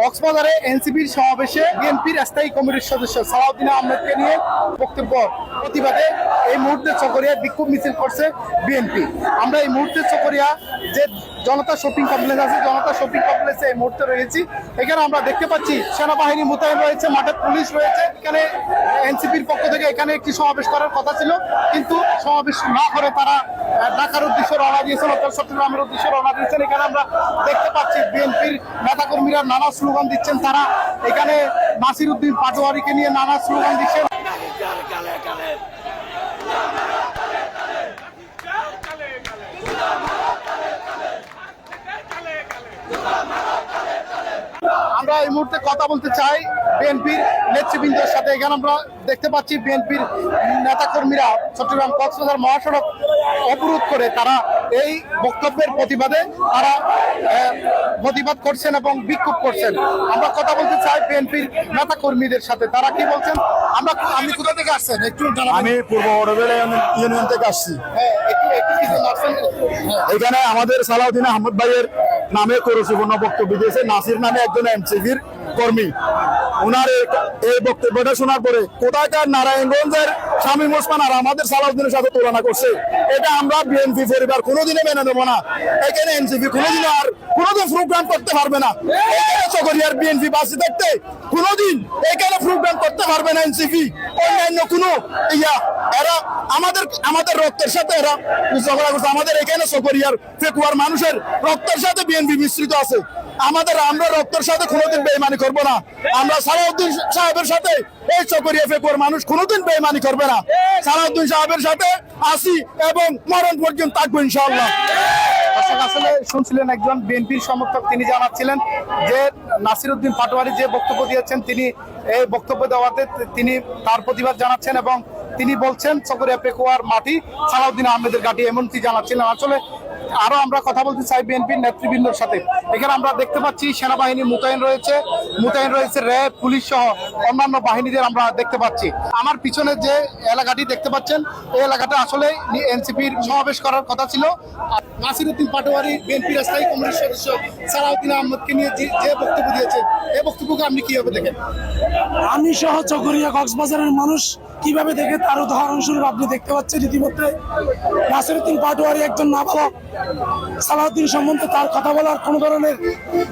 কক্সবাজারে এনসিপির সমাবেশে বিএনপির স্থায়ী কমিটির সদস্য সালাউদ্দিন আহমেদকে নিয়ে বক্তব্য প্রতিবাদে এই মুহূর্তে চকরিয়া বিক্ষোভ মিছিল করছে বিএনপি। আমরা এই মুহূর্তে চকরিয়া যে জনতা শপিং কমপ্লেক্স আছে, জনতা শপিং কমপ্লেক্সে এই মুহূর্তে রয়েছি। এখানে আমরা দেখতে পাচ্ছি সেনাবাহিনী মোতায়েন রয়েছে, মাঠে পুলিশ রয়েছে। এখানে এনসিপির পক্ষ থেকে এখানে একটি সমাবেশ করার কথা ছিল। কিন্তু সমাবেশ না করে তারা ঢাকার উদ্দেশ্যে রওনা দিয়েছেন, অর্থাৎ চট্টগ্রামের উদ্দেশ্যে রওনা দিয়েছেন। এখানে আমরা দেখতে পাচ্ছি বিএনপির নেতাকর্মীরা নানা স্লোগান দিচ্ছেন তারা। এখানে নাসির উদ্দিন পাটোয়ারিকে নিয়ে নানা স্লোগান দিচ্ছেন। আমরা এই মুহূর্তে কথা বলতে চাই। বিএনপির নেতৃবৃন্দের সাথে এখানে আমরা দেখতে পাচ্ছি বিএনপির নেতাকর্মীরা চট্টগ্রাম কক্সবাজার মহাসড়ক অবরোধ করে তারা এই বক্তব্যের প্রতিবাদে তারা প্রতিবাদ করছেন এবং বিক্ষোভ করছেন। আমরা কথা বলতে চাই বিএনপির নেতাকর্মীদের সাথে। তারা কি বলছেন? আমরা আপনি কোথা থেকে আসছেন? একটু আমি পূর্ব বড়বেলা ইউনিয়ন থেকে আসছি। হ্যাঁ হ্যাঁ। এখানে আমাদের সালাউদ্দিন আহমদ ভাইয়ের নামে করসুপূর্ণ বক্তব্য দিয়েছে। নাসির নামে একজন এমসিভির কর্মী। ওনার এই- বক্তব্যটা শোনার পরে কোথাকার নারায়ণগঞ্জের স্বামী মুসমান আর আমাদের সালাউদ্দিনের সাথে তুলনা করছে, এটা আমরা বিএনপি পরিবার কোনোদিনও মেনে নেব না। এখানে এনসিপি কোনোদিনও আর কোনোদিন প্রোগ্রাম করতে পারবে না। চকরিয়ার বিএনপি বাসে থাকতে কোনোদিন এখানে প্রোগ্রাম করতে পারবে না এনসিপি অন্যান্য কোনো ইয়া, এরা আমাদের আমাদের রক্তের সাথে এরা ঝগড়া করছে। আমাদের এখানে চকরিয়ার ফেকুয়ার মানুষের রক্তের সাথে বিএনপি মিশ্রিত আছে। আমাদের আমরা রক্তের সাথে কোনোদিন বেইমানি করব না। আমরা সালাউদ্দিন সাহেবের সাথে এই চকরিয়া ফেকুয়ার মানুষ কোনোদিন বেইমানি করবে না। সালাউদ্দিন সাহেবের সাথে আসি এবং মরণ পর্যন্ত থাকব ইনশাআল্লাহ। আসলে শুনছিলেন একজন বিএনপির সমর্থক, তিনি জানাচ্ছিলেন যে নাসিরউদ্দিন পাটোয়ারি যে বক্তব্য দিয়েছেন, তিনি এই বক্তব্য দেওয়াতে তিনি তার প্রতিবাদ জানাচ্ছেন এবং তিনি বলছেন চকরিয়া পেকুয়ার মাটি সালাউদ্দিন আহমেদের ঘাটি এমনটি জানাচ্ছিলেন। আসলে আরও আমরা কথা বলতে চাই বিএনপির নেতৃবৃন্দর সাথে। এখানে আমরা দেখতে পাচ্ছি সেনাবাহিনী মোতায়েন রয়েছে মোতায়েন রয়েছে র্যাব, পুলিশ সহ অন্যান্য বাহিনীদের আমরা দেখতে পাচ্ছি। আমার পিছনে যে এলাকাটি দেখতে পাচ্ছেন, এই এলাকাটা আসলে এনসিপির সমাবেশ করার কথা ছিল। আর নাসিরুদ্দিন পাটোয়ারি বিএনপির স্থায়ী কমিটির সদস্য সালাউদ্দিন আহমদকে নিয়ে যে বক্তব্য দিয়েছেন এই বক্তব্যকে আপনি কীভাবে দেখেন? আমি সহ চকরিয়া কক্সবাজারের মানুষ কীভাবে দেখে তার উদাহরণস্বরূপ আপনি দেখতে পাচ্ছেন ইতিমধ্যে? নাসিরুদ্দিন পাটোয়ারি একজন নাবালক। সালাউদ্দিন সম্বন্ধে তার কথা বলার কোনো ধরনের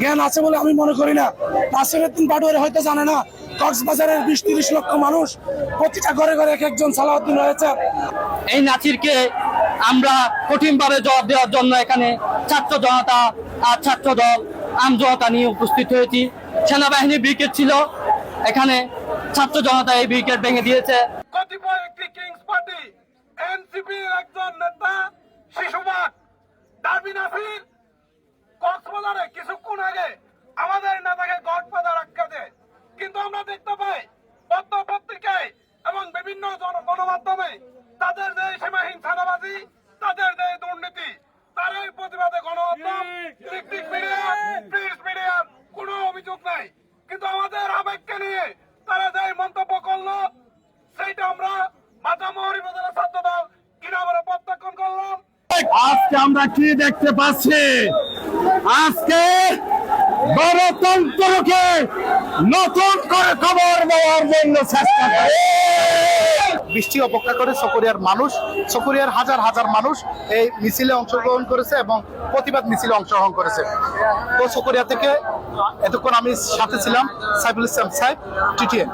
জ্ঞান আছে বলে আমি মনে করি না। নাসিরুদ্দিন পাটোয়ারি হয়তো জানে না। কক্সবাজারের বিশ তিরিশ লক্ষ মানুষ প্রতিটা ঘরে ঘরে এক একজন সালাউদ্দিন রয়েছে। এই নাচিরকে আমরা কঠিনভাবে জবাব দেওয়ার জন্য এখানে ছাত্র জনতা আর ছাত্র দল আম জনতা নিয়ে উপস্থিত হয়েছি। সেনাবাহিনী ব্রিগেড ছিল। এখানে ছাত্র জনতা এই ব্রিগেড ভেঙে দিয়েছে। কিন্তু আমাদের আবেগকে নিয়ে তারা যে মন্তব্য করল, সেইটা আমরা মাতামহরি বাজারের ছাত্র দল কিনাবারে প্রত্যাখ্যান করলাম। আজকে আমরা কি দেখতে পাচ্ছি? আজকে গণতন্ত্রকে নতুন করে খবর দেওয়ার জন্য চেষ্টা করে। বৃষ্টি অপেক্ষা করে সকরিয়ার মানুষ, সকরিয়ার হাজার হাজার মানুষ এই মিছিলে অংশগ্রহণ করেছে এবং প্রতিবাদ মিছিলে অংশগ্রহণ করেছে। তো সকরিয়া থেকে এতক্ষণ আমি সাথে ছিলাম সাইফুল ইসলাম সাহেব, টিটিএন।